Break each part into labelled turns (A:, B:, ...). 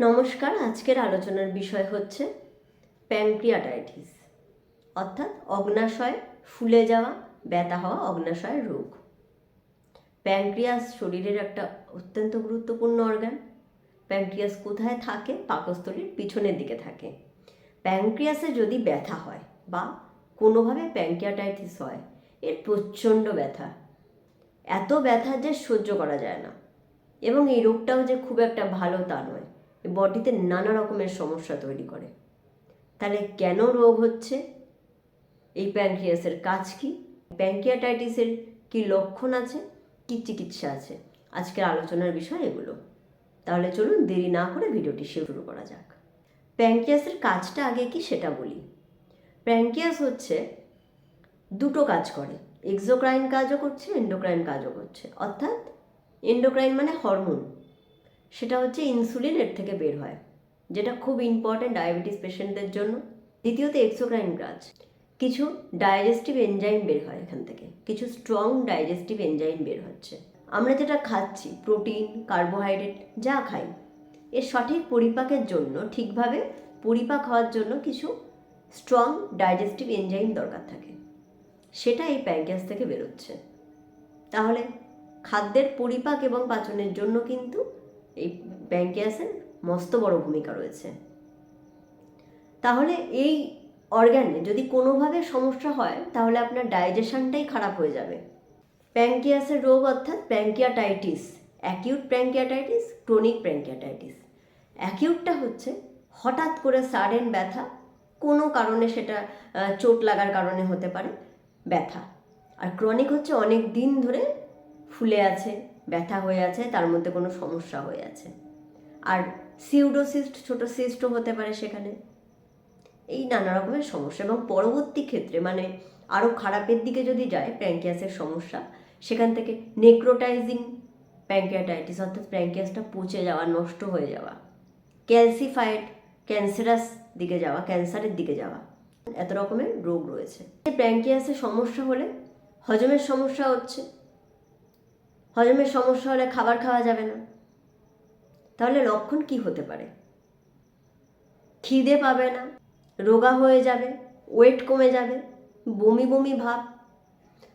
A: নমস্কার, আজকের আলোচনার বিষয় হচ্ছে প্যানক্রিয়াটাইটিস, অর্থাৎ অগ্নাশয় ফুলে যাওয়া, ব্যথা হওয়া অগ্নাশয়ের রোগ। প্যানক্রিয়াস শরীরের একটা অত্যন্ত গুরুত্বপূর্ণ অর্গান প্যানক্রিয়াস কোথায় থাকে? পাকস্থলীর পিছনের দিকে থাকে। প্যাংক্রিয়াসে যদি ব্যথা হয় বা কোনোভাবে প্যানক্রিয়াটাইটিস হয়, এর প্রচণ্ড ব্যথা। এত ব্যথা যে সহ্য করা যায় না। এবং এই রোগটাও যে খুব একটা ভালো তা নয়। বডিতে নানা রকমের সমস্যা তৈরি করে। তাহলে কেন রোগ হচ্ছে? এই প্যানক্রিয়াসের কাজ কি? প্যানক্রিয়াটাইটিসের কি লক্ষণ আছে? কি চিকিৎসা আছে? আজকের আলোচনার বিষয় এগুলো। তাহলে চলুন দেরি না করে ভিডিওটি শুরু করা যাক। প্যানক্রিয়াসের কাজটা আগে কি সেটা বলি। প্যানক্রিয়াস হচ্ছে দুটো কাজ করে। এক্সোক্রাইন কাজও করছে, এন্ডোক্রাইন কাজও করছে। অর্থাৎ এন্ডোক্রাইন মানে হরমোন। সেটা হচ্ছে ইনসুলিন এর থেকে বের হয়, যেটা খুব ইম্পর্ট্যান্ট ডায়াবেটিস পেশেন্টদের জন্য। দ্বিতীয়ত এক্সোক্রাইন কাজ কিছু ডাইজেস্টিভ এনজাইম বের হয় এখান থেকে, কিছু স্ট্রং ডাইজেস্টিভ এনজাইম বের হচ্ছে। আমরা যেটা খাচ্ছি প্রোটিন কার্বোহাইড্রেট যা খাই, এর সঠিক পরিপাকের জন্য, ঠিকভাবে পরিপাক হওয়ার জন্য কিছু স্ট্রং ডাইজেস্টিভ এনজাইম দরকার থাকে। সেটা এই প্যাঙ্কিয়াস থেকে বেরোচ্ছে। তাহলে খাদ্যের পরিপাক এবং পাচনের জন্য কিন্তু এই প্যাঙ্কিয়াসের মস্ত বড় ভূমিকা রয়েছে। তাহলে এই অর্গ্যানে যদি কোনোভাবে সমস্যা হয়, তাহলে আপনার ডাইজেশনটাই খারাপ হয়ে যাবে। প্যাঙ্কিয়াসের রোগ অর্থাৎ প্যাঙ্কিয়াটাইটিস অ্যাকিউট প্যাঙ্কিয়াটাইটিস ক্রনিক প্যাঙ্কিয়াটাইটিস অ্যাকিউটটা হচ্ছে হঠাৎ করে সাডেন ব্যথা, কোনো কারণে সেটা চোট লাগার কারণে হতে পারে ব্যথা। আর ক্রনিক হচ্ছে অনেক দিন ধরে ফুলে আছে ব্যথা হয়ে আছে, তার মধ্যে কোনো সমস্যা হয়ে আছে। আর সিউডোসিস্ট ছোট সিস্টও হতে পারে সেখানে। এই নানা রকমের সমস্যা। এবং পরবর্তী ক্ষেত্রে মানে আরও খারাপের দিকে যদি যায় প্যাঙ্কিয়াসের সমস্যা, সেখান থেকে নেক্রোটাইজিং প্যাঙ্কিয়াটাইটিস অর্থাৎ প্যাঙ্কিয়াসটা পচে যাওয়া, নষ্ট হয়ে যাওয়া। ক্যালসিফাইড ক্যান্সারাস দিকে যাওয়া ক্যান্সারের দিকে যাওয়া। এত রকমের রোগ রয়েছে। প্যাঙ্কিয়াসের সমস্যা হলে হজমের সমস্যা হচ্ছে। হজমের সমস্যা হলে খাবার খাওয়া যাবে না। তাহলে লক্ষণ কি হতে পারে? খিদে পাবে না, রোগা হয়ে যাবে ওয়েট কমে যাবে, বমি বমি ভাব।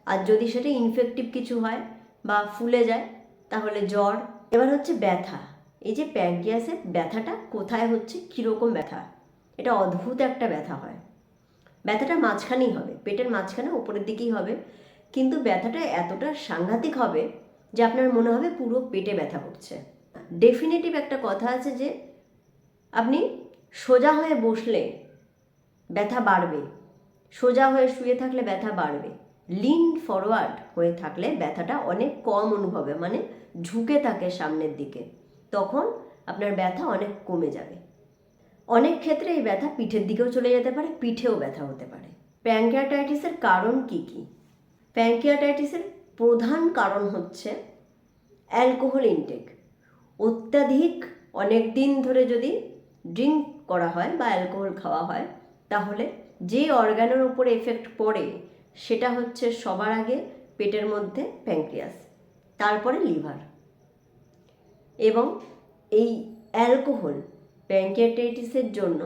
A: আর যদি সেটা ইনফেক্টিভ কিছু হয় বা ফুলে যায়, তাহলে জ্বর। এবার হচ্ছে ব্যথা। এই যে প্যাঙ্কিয়াসের ব্যথাটা কোথায় হচ্ছে, কীরকম ব্যথা? এটা অদ্ভুত একটা ব্যথা হয়। ব্যথাটা মাঝখানেই হবে, পেটের মাঝখানে, ওপরের দিকেই হবে। কিন্তু ব্যথাটা এতটা সাংঘাতিক হবে যে আপনার মনে হবে পুরো পেটে ব্যথা করছে। ডেফিনেটিভ একটা কথা আছে যে, আপনি সোজা হয়ে বসলে ব্যথা বাড়বে। সোজা হয়ে শুয়ে থাকলে ব্যথা বাড়বে। লিন ফরওয়ার্ড হয়ে থাকলে ব্যথাটা অনেক কম অনুভবে মানে ঝুঁকে থাকে সামনের দিকে। তখন আপনার ব্যথা অনেক কমে যাবে। অনেক ক্ষেত্রে এই ব্যথা পিঠের দিকেও চলে যেতে পারে, পিঠেও ব্যথা হতে পারে। প্যাঙ্কিয়াটাইটিসের কারণ কি কি? প্যাঙ্কিয়াটাইটিসের প্রধান কারণ হচ্ছে অ্যালকোহল ইনটেক অত্যাধিক অনেক দিন ধরে যদি ড্রিঙ্ক করা হয় বা অ্যালকোহল খাওয়া হয়, তাহলে যে অর্গানের উপর এফেক্ট পড়ে, সেটা হচ্ছে সবার আগে পেটের মধ্যে প্যাঙ্ক্রিয়াস তারপরে লিভার এবং এই অ্যালকোহল প্যাঙ্কিয়াটাইটিসের জন্য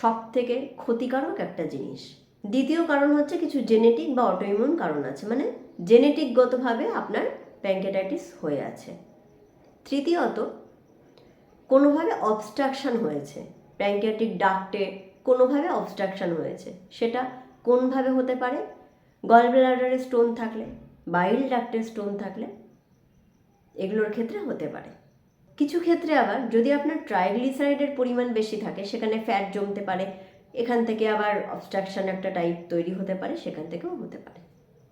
A: সব থেকে ক্ষতিকারক একটা জিনিস। দ্বিতীয় কারণ হচ্ছে কিছু জেনেটিক বা অটোইমিউন কারণ আছে মানে জেনেটিকগতভাবে আপনার প্যাঙ্কিয়াটাইটিস হয়ে আছে। তৃতীয়ত, কোনোভাবে অবস্ট্রাকশান হয়েছে। প্যাঙ্কিয়াটিক ডাক্টে কোনোভাবে অবস্ট্রাকশন হয়েছে। সেটা কোনভাবে হতে পারে? গল ব্লাডারে স্টোন থাকলে, বাইল ডাক্টে স্টোন থাকলে এগুলোর ক্ষেত্রে হতে পারে। কিছু ক্ষেত্রে আবার যদি আপনার ট্রাইগ্লিসারাইডের পরিমাণ বেশি থাকে, সেখানে ফ্যাট জমতে পারে, এখান থেকে আবার অবস্ট্রাকশন একটা টাইপ তৈরি হতে পারে, সেখান থেকেও হতে পারে।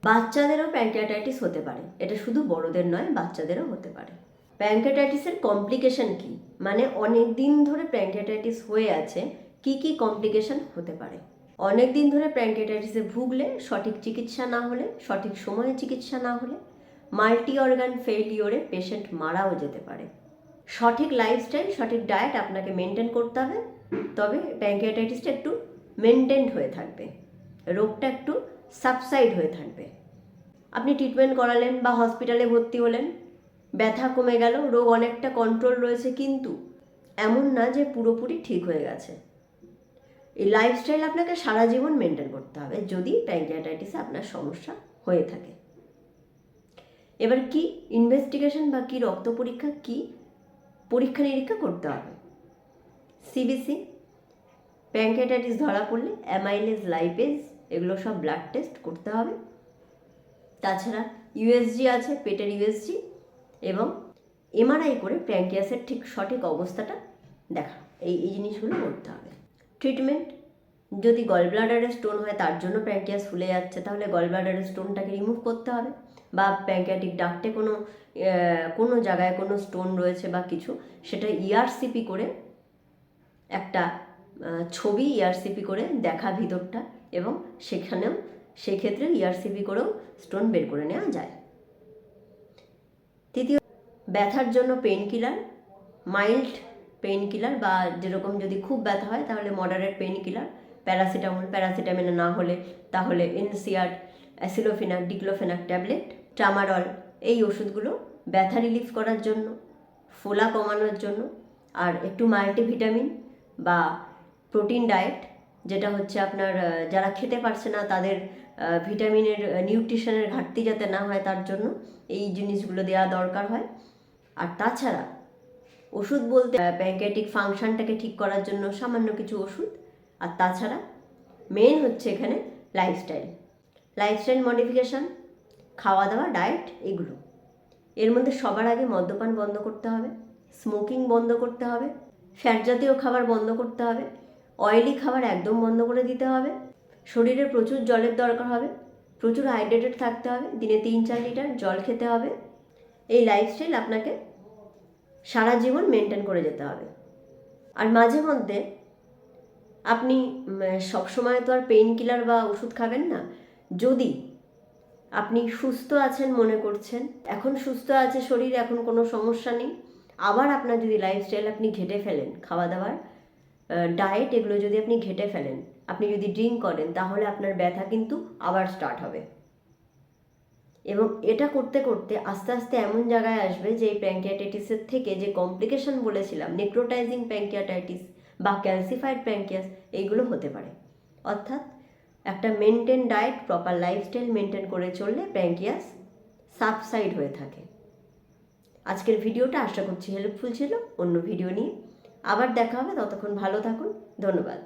A: বাচ্চাদেরও প্যাঙ্কিয়াটাইটিস হতে পারে। এটা শুধু বড়দের নয়, বাচ্চাদেরও হতে পারে। প্যাঙ্কিয়াটাইটিসের কমপ্লিকেশন কি? মানে অনেক দিন ধরে প্যাঙ্কিয়াটাইটিস হয়ে আছে, কি কি কমপ্লিকেশন হতে পারে? অনেক দিন ধরে প্যাঙ্কিয়াটাইটিসে ভুগলে সঠিক চিকিৎসা না হলে, সঠিক সময়ে চিকিৎসা না হলে মাল্টি অর্গান ফেইলিওরে পেশেন্ট মারাও যেতে পারে। সঠিক লাইফস্টাইল, সঠিক ডায়েট আপনাকে মেনটেন করতে হবে। তবে প্যাঙ্কিয়াটাইটিসটা একটু মেনটেন্ড হয়ে থাকবে। রোগটা একটু সাবসাইড হয়ে থাকবে। আপনি ট্রিটমেন্ট করালেন বা হসপিটালে ভর্তি হলেন, ব্যথা কমে গেল, রোগ অনেকটা কন্ট্রোল রয়েছে কিন্তু এমন না যে পুরোপুরি ঠিক হয়ে গেছে। এই লাইফস্টাইল আপনাকে সারা জীবন মেনটেন করতে হবে যদি প্যাঙ্কিয়াটাইটিসে আপনার সমস্যা হয়ে থাকে। এবার কি ইনভেস্টিগেশন বা কি রক্ত পরীক্ষা কি পরীক্ষা নিরীক্ষা করতে হবে? সিবিসি প্যাঙ্কিয়াটাইটিস ধরা পড়লে অ্যামাইলেজ লাইপেজ এগুলো সব ব্লাড টেস্ট করতে হবে। তাছাড়া ইউএসজি আছে, পেটের ইউএসজি এবং এমআরআই করে প্যাঙ্কিয়াসের ঠিক সঠিক অবস্থাটা দেখা, এই এই জিনিসগুলো করতে হবে। ট্রিটমেন্ট যদি গল ব্লাডারে স্টোন হয়, তার জন্য প্যাঙ্কিয়াস ফুলে যাচ্ছে, তাহলে গল ব্লাডারের স্টোনটাকে রিমুভ করতে হবে। বা প্যাঙ্কিয়াটিক ডাক্টে কোনো কোনো জায়গায় কোনো স্টোন রয়েছে বা কিছু, সেটা ইআরসিপি করে একটা ছবি ইআরসিপি করে দেখা ভিতরটা। এবং সেখানেও সেক্ষেত্রে ইআরসিপি করেও স্টোন বের করে নেওয়া যায়। তৃতীয়, ব্যথার জন্য pain killer mild pain killer বা যেরকম যদি খুব ব্যথা হয় তাহলে মডারেট পেন কিলার প্যারাসিটামল প্যারাসিটামিন না হলে তাহলে এনসিআর অ্যাসিলোফিনাক ডিক্লোফেনাক ট্যাবলেট ট্রামারল এই ওষুধগুলো ব্যথা রিলিফ করার জন্য, ফোলা কমানোর জন্য, আর একটু মাল্টিভিটামিন বা প্রোটিন ডায়েট যেটা হচ্ছে আপনার যারা খেতে পারছে না তাদের ভিটামিনের নিউট্রিশনের ঘাটতি যাতে না হয় তার জন্য এই জিনিসগুলো দেওয়া দরকার হয়। আর তাছাড়া ওষুধ বলতে প্যাঙ্কেটিক ফাংশনটাকে ঠিক করার জন্য সামান্য কিছু ওষুধ। আর তাছাড়া মেন হচ্ছে এখানে লাইফস্টাইল লাইফস্টাইল মডিফিকেশান খাওয়া দাওয়া ডায়েট এগুলো। এর মধ্যে সবার আগে মদ্যপান বন্ধ করতে হবে স্মোকিং বন্ধ করতে হবে ফ্যাট জাতীয় খাবার বন্ধ করতে হবে। অয়েলি খাবার একদম বন্ধ করে দিতে হবে। শরীরে প্রচুর জলের দরকার হবে, প্রচুর হাইড্রেটেড থাকতে হবে, দিনে তিন চার লিটার জল খেতে হবে। এই লাইফস্টাইল আপনাকে সারা জীবন মেনটেন করে যেতে হবে। আর মাঝে মধ্যে আপনি সবসময় তো আর পেইন কিলার বা ওষুধ খাবেন না। যদি আপনি সুস্থ আছেন মনে করছেন, এখন সুস্থ আছে শরীর, এখন কোনো সমস্যা নেই, আবার আপনার যদি লাইফস্টাইল আপনি ঘেটে ফেলেন, খাওয়া দাওয়ার ডায়েট এগুলো যদি আপনি ঘেটে ফেলেন, আপনি যদি ড্রিঙ্ক করেন, তাহলে আপনার ব্যথা কিন্তু আবার স্টার্ট হবে। এবং এটা করতে করতে আস্তে আস্তে এমন জায়গায় আসবে যে এই প্যাঙ্কিয়াটাইটিসের থেকে যে কমপ্লিকেশন বলেছিলাম নেক্রোটাইজিং প্যাঙ্কিয়াটাইটিস বা ক্যালসিফাইড প্যাঙ্কিয়াস এইগুলো হতে পারে। অর্থাৎ একটা maintain diet proper lifestyle maintain করে চললে প্যাঙ্কিয়াস সাবসাইড হয়ে থাকে। আজকের ভিডিওটা আশা করছি হেল্পফুল ছিল। অন্য ভিডিও নিয়ে আবার দেখা হবে ততক্ষণ ভালো থাকুন ধন্যবাদ।